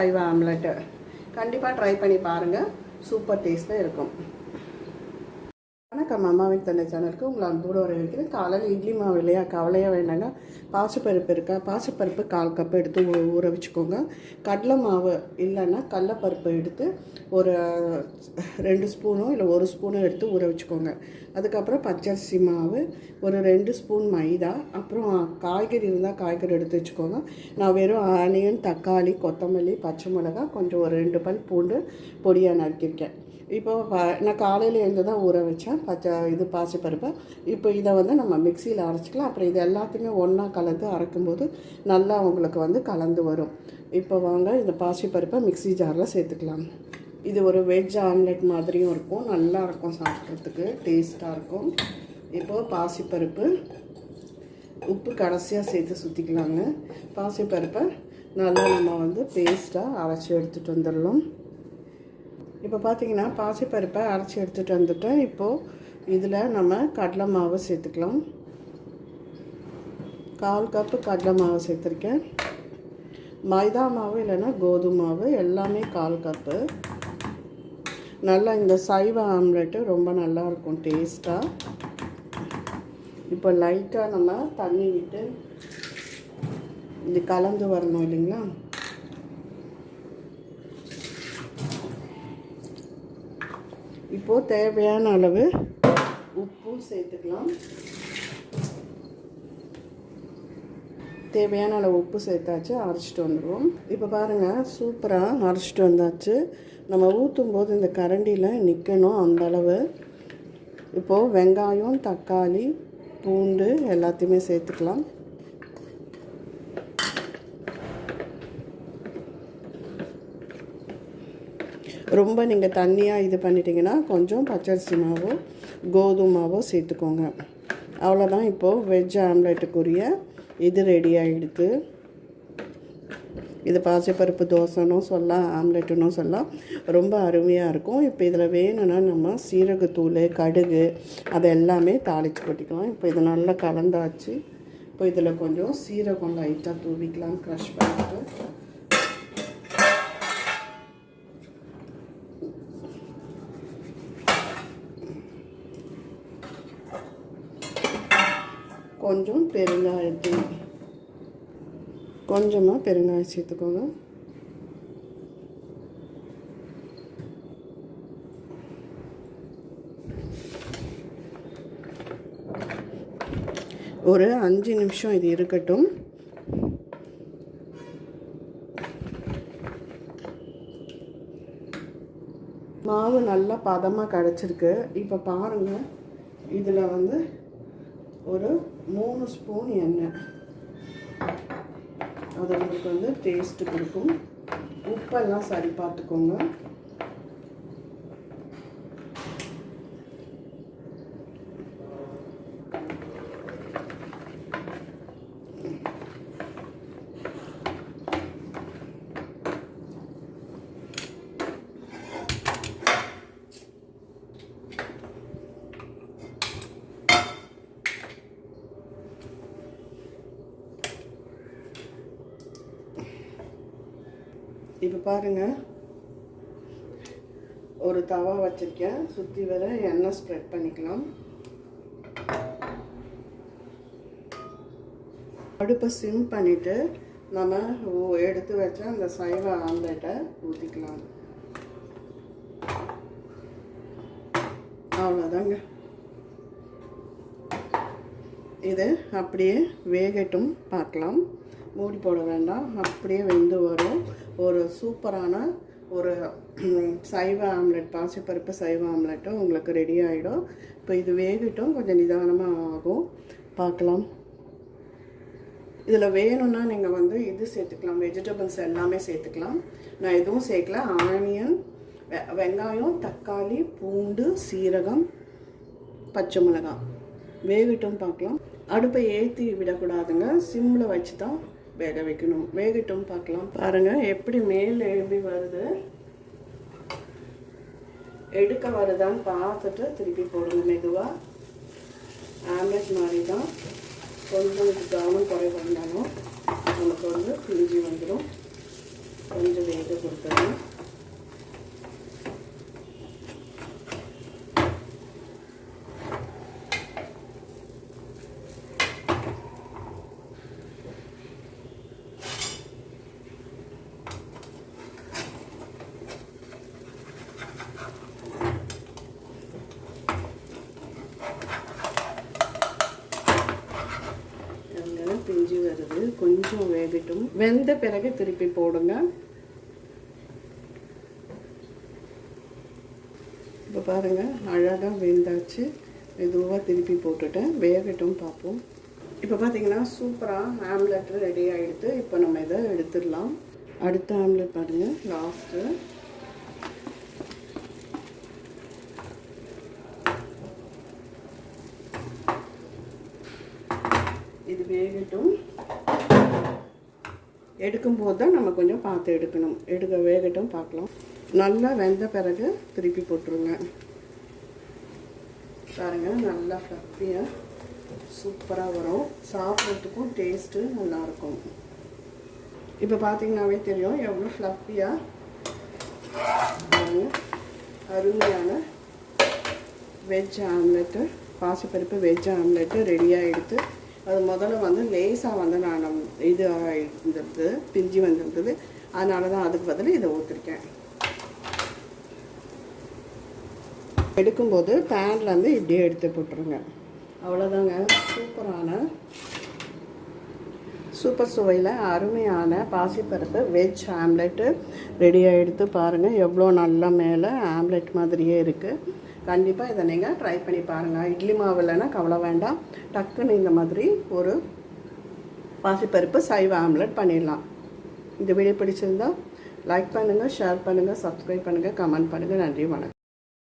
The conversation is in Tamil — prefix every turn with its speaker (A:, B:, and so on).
A: சைவ ஆம்லெட்டு. கண்டிப்பாக ட்ரை பண்ணி பாருங்கள் சூப்பர் டேஸ்ட்டாக இருக்கும். வணக்கம் அம்மாவின் தந்தை சேனலுக்கு உங்களை அன்போடு வரவேற்கிறேன். காலையில் இட்லி மாவு இல்லையா? கவலையாக வேண்டாங்க. பாசிப்பருப்பு இருக்கா? பாசிப்பருப்பு கால் கப் எடுத்து ஊ- ஊற வச்சுக்கோங்க. கடலை மாவு இல்லைன்னா கடலப்பருப்பு எடுத்து ஒரு ரெண்டு ஸ்பூனோ இல்லை ஒரு ஸ்பூனோ எடுத்து ஊற வச்சுக்கோங்க. அதுக்கப்புறம் பச்சரிசி மாவு ஒரு ரெண்டு ஸ்பூன் மைதா அப்புறம் காய்கறி இருந்தால் காய்கறி எடுத்து வச்சுக்கோங்க. நான் வெறும் ஆனியன் தக்காளி கொத்தமல்லி பச்சை மிளகா கொஞ்சம் ஒரு ரெண்டு பல் பூண்டு பொடியாக நறுக்கியிருக்கேன். இப்போ நான் காலையில் எழுந்து தான் ஊற வச்சேன். பச்சை இது பாசிப்பருப்பை இப்போ இதை வந்து நம்ம மிக்சியில் அரைச்சிக்கலாம். அப்புறம் இது எல்லாத்தையுமே ஒன்றா கலந்து அரைக்கும்போது நல்லா உங்களுக்கு வந்து கலந்து வரும். இப்போ வாங்க இந்த பாசிப்பருப்பை மிக்ஸி ஜாரில் சேர்த்துக்கலாம். இது ஒரு வெஜ் ஆம்லெட் மாதிரியும் இருக்கும். நல்லா இருக்கும் சாப்பிட்றதுக்கு. டேஸ்ட்டாக இருக்கும். இப்போது பாசிப்பருப்பு உப்பு கடைசியாக சேர்த்து சுற்றிக்கலாங்க பாசிப்பருப்பை நல்லா நம்ம வந்து பேஸ்ட்டாக அரைச்சி எடுத்துகிட்டு வந்துடலாம். இப்போ பார்த்தீங்கன்னா பாசிப்பருப்பை அரைச்சி எடுத்துகிட்டு வந்துட்டேன் இப்போது இதில் நம்ம கடலை மாவு சேர்த்துக்கலாம். கால் கப்பு கடலை மாவு சேர்த்துருக்கேன். மைதா மாவு இல்லைன்னா கோதுமை மாவு எல்லாமே கால் கப்பு. நல்லா இந்த சைவ ஆம்லெட்டு ரொம்ப நல்லாயிருக்கும் டேஸ்ட்டாக இப்போ லைட்டாக நம்ம தண்ணி விட்டு இது கலந்து வரணும் இல்லைங்களா? இப்போது தேவையான அளவு உப்பும் சேர்த்துக்கலாம். தேவையான அளவு உப்பு சேர்த்தாச்சு அரைச்சிட்டு வந்துடுவோம் இப்போ பாருங்கள் சூப்பராக அரைச்சிட்டு வந்தாச்சு. நம்ம ஊற்றும் போது இந்த கரண்டியில் நிற்கணும் அந்த அளவு. இப்போது வெங்காயம் தக்காளி பூண்டு எல்லாத்தையுமே சேர்த்துக்கலாம். ரொம்ப நீங்கள் தண்ணியாக இது பண்ணிட்டீங்கன்னா கொஞ்சம் பச்சரிசி மாவோ கோதுமை மாவோ சேர்த்துக்கோங்க. அவ்வளோதான் இப்போது வெஜ் ஆம்லெட்டுக்குரிய இது ரெடி ஆகிடுது இது பாசிப்பருப்பு தோசைனும் சொல்லலாம் ஆம்லெட்டுன்னும் சொல்லலாம். ரொம்ப அருமையாக இருக்கும். இப்போ இதில் வேணும்னா நம்ம சீரகத்தூள் கடுகு அது எல்லாமே தாளித்து கொட்டிக்கலாம். இப்போ இது நல்லா கலந்தாச்சு. இப்போ இதில் கொஞ்சம் சீரகம் லைட்டாக தூவிக்கலாம் க்ரஷ் பண்ணிட்டு. கொஞ்சம் பெருங்காயத்தை கொஞ்சமாக பெருங்காயம் சேர்த்துக்கோங்க. ஒரு அஞ்சு நிமிஷம் இது இருக்கட்டும். மாவு நல்லா பதமாக கிடச்சிருக்கு இப்போ பாருங்கள் இதில் வந்து ஒரு மூணு ஸ்பூன் எண்ணெய். அது உங்களுக்கு வந்து டேஸ்ட்டு கொடுக்கும். உப்பெல்லாம் சரி பார்த்துக்கோங்க. இப்போ பாருங்கள் ஒரு தவா வச்சுருக்கேன். சுற்றி வர எண்ணெய் ஸ்ப்ரெட் பண்ணிக்கலாம். அடுப்பை சிம் பண்ணிவிட்டு நம்ம எடுத்து வச்ச அந்த சைவ ஆம்லெட்டை ஊற்றிக்கலாம் அவ்வளோதாங்க இது அப்படியே வேகட்டும் பார்க்கலாம். மூடி போட வேண்டாம். அப்படியே வெந்து வரும். ஒரு சூப்பரான ஒரு சைவ ஆம்லெட் பாசிப்பருப்பு சைவ ஆம்லெட்டும் உங்களுக்கு ரெடி ஆகிடும் இப்போ இது வேகட்டும். கொஞ்சம் நிதானமாக ஆகும். பார்க்கலாம். இதில் வேணும்னா நீங்கள் வந்து இது சேர்த்துக்கலாம். வெஜிடபிள்ஸ் எல்லாமே சேர்த்துக்கலாம். நான் எதுவும் சேர்க்கல. ஆனியன் வெ வெங்காயம் தக்காளி பூண்டு சீரகம் பச்சை மிளகாய். வேகட்டும் பார்க்கலாம். அடுப்பை ஏற்றி விடக்கூடாதுங்க. சிம்மில் வச்சு தான் வேக வைக்கணும். வேகட்டும் பார்க்கலாம். பாருங்கள் எப்படி மேல் எழுப்பி வருது? எடுக்க வருதான்னு பார்த்துட்டு திருப்பி போடுங்க மெதுவாக ஆம்லெட் மாதிரி தான் கொஞ்சம் கவனம் குறைவு இருந்தாலும் நமக்கு வந்து பிரிஞ்சு வந்துடும் கொஞ்சம் வேக கொடுத்துருங்க வெங்காயம் பிஞ்சு வருது கொஞ்சம் வேகட்டும். வெந்த பிறகு திருப்பி போடுங்க. இப்போ பாருங்கள் அழகாக வெந்தாச்சு. மெதுவாக திருப்பி போட்டுட்டேன் வேகட்டும் பார்ப்போம் இப்போ பார்த்தீங்கன்னா சூப்பராக ஆம்லெட் ரெடி ஆகிடுது இப்போ நம்ம இதை எடுத்துடலாம். அடுத்த ஆம்லெட் பாருங்கள் லாஸ்ட்டு இது வேகட்டும். எடுக்கும்போது தான் நம்ம கொஞ்சம் பார்த்து எடுக்கணும். எடுக்க வேகட்டும் பார்க்கலாம். நல்லா வெந்த பிறகு திருப்பி போட்டுருங்க. பாருங்கள் நல்லா ஃப்ளஃபியாக சூப்பராக வரும். சாப்பிட்றதுக்கும் டேஸ்ட்டு நல்லாயிருக்கும். இப்போ பார்த்தீங்கன்னாவே தெரியும் எவ்வளோ ஃப்ளப்பியாக அருமையான வெஜ் ஆம்லெட்டு பாசிப்பருப்பு வெஜ் ஆம்லெட்டு ரெடியாக எடுத்து அது முதல்ல வந்து லேசாக வந்து நான் இது இருந்தது பிஞ்சு வந்திருக்குது அதனால தான் அதுக்கு பதில் இதை ஊற்றிருக்கேன் எடுக்கும்போது பேன்லேருந்து இப்படியே எடுத்து போட்டுருங்க. அவ்வளோதாங்க சூப்பரான சூப்பர் சுவையில் அருமையான பாசிப்பருப்பு வெஜ் ஆம்லெட்டு. ரெடியாக எடுத்து பாருங்கள் எவ்வளோ நல்லா மேலே ஆம்லெட் மாதிரியே இருக்குது கண்டிப்பாக இதை நீங்கள் ட்ரை பண்ணி பாருங்கள் இட்லி மாவு இல்லைன்னா கவலை வேண்டாம். டக்குன்னு இந்த மாதிரி ஒரு பாசிப்பருப்பு சைவ ஆம்லெட் பண்ணிடலாம். இந்த வீடியோ பிடிச்சிருந்தா லைக் பண்ணுங்கள் ஷேர் பண்ணுங்கள் சப்ஸ்கிரைப் பண்ணுங்கள் கமெண்ட் பண்ணுங்கள் நன்றி வணக்கம்.